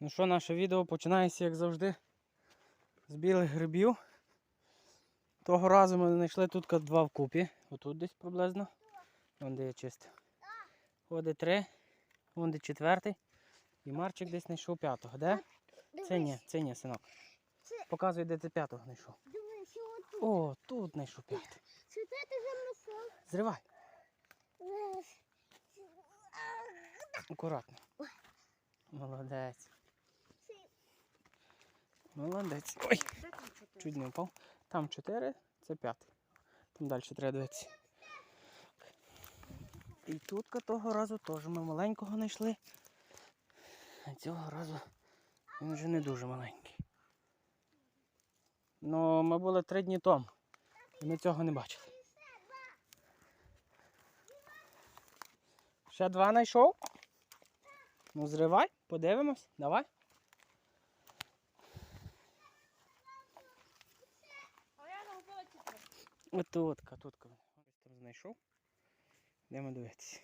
Ну що, наше відео починається, як завжди, з білих грибів. Того разу ми знайшли тут два вкупі. Отут десь приблизно. Вон де є чисто. О, де три, вон де четвертий. І Марчик десь знайшов п'ятого. Де? Це ні, це ні, синок. Показуй, де ти п'ятого знайшов. О, тут знайшов п'ятий. Зривай. Акуратно. Молодець. Молодець. Ой, чуть не впав. Там чотири, це п'ятий. Там далі треба дивитися. І тут того разу теж ми маленького знайшли. А цього разу він вже не дуже маленький. Ну, ми були три дні тому. І ми цього не бачили. Ще два знайшов? Ну, зривай, подивимось, давай. А я не вбила чотири. Отутка, тутка. Там знайшов. Йдемо дивитися.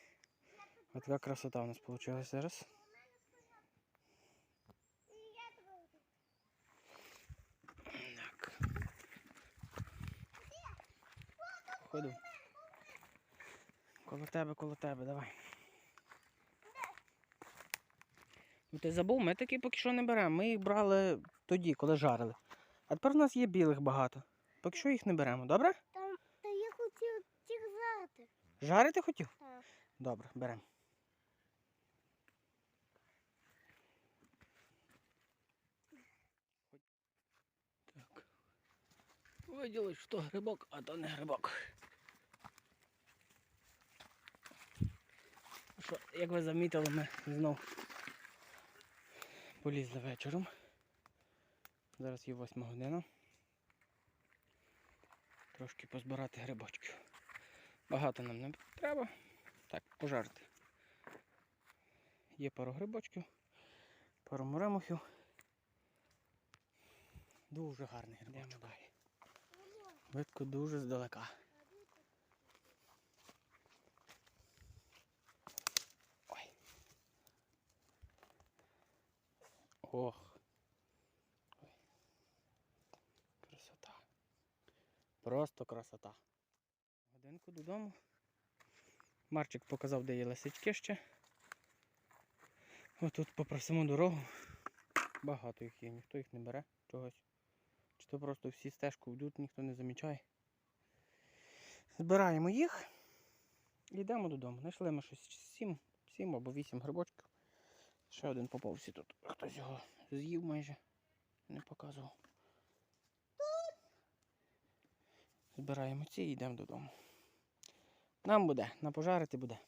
Ось така красота у нас вийшла зараз. Так. Ходу. Коло тебе, коло тебе, давай. Ну ти забув, ми такі поки що не беремо. Ми їх брали тоді, коли жарили. А тепер у нас є білих багато. Поки що їх не беремо, добре? Там, та я хотів тих взяти. Жарити хотів? Так. Добре, беремо. Так. Виділи, що грибок, а то не грибок. Що, як ви замітили, ми знов полізли вечором. Зараз є восьма година. Трошки позбирати грибочків. Багато нам не треба. Так, пожарити. Є пару грибочків, пару муремухів. Дуже гарний грибочок. Далі. Видко дуже здалека. Ой. Ох. Ой. Красота. Просто красота. Годинку додому. Марчик показав, де є лисички ще. Отут попросимо дорогу. Багато їх є, ніхто їх не бере чогось. Чи то просто всі стежку йдуть, ніхто не замічає. Збираємо їх йдемо додому. Знайшли ми щось 7, 7 або 8 грибочків. Ще один попався тут. Хтось його з'їв майже. Не показував. Збираємо ці і йдемо додому. Нам буде, на пожарити буде.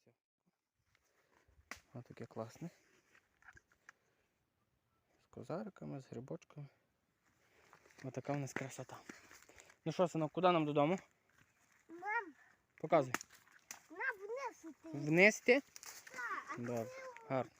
Все. Ось таке класне. З козариками, з грибочками. Ось така в нас красота. Ну що, синок, куди нам додому? Мам, Показуй. на внесу ти. Вниз ти? А Добре, гарно.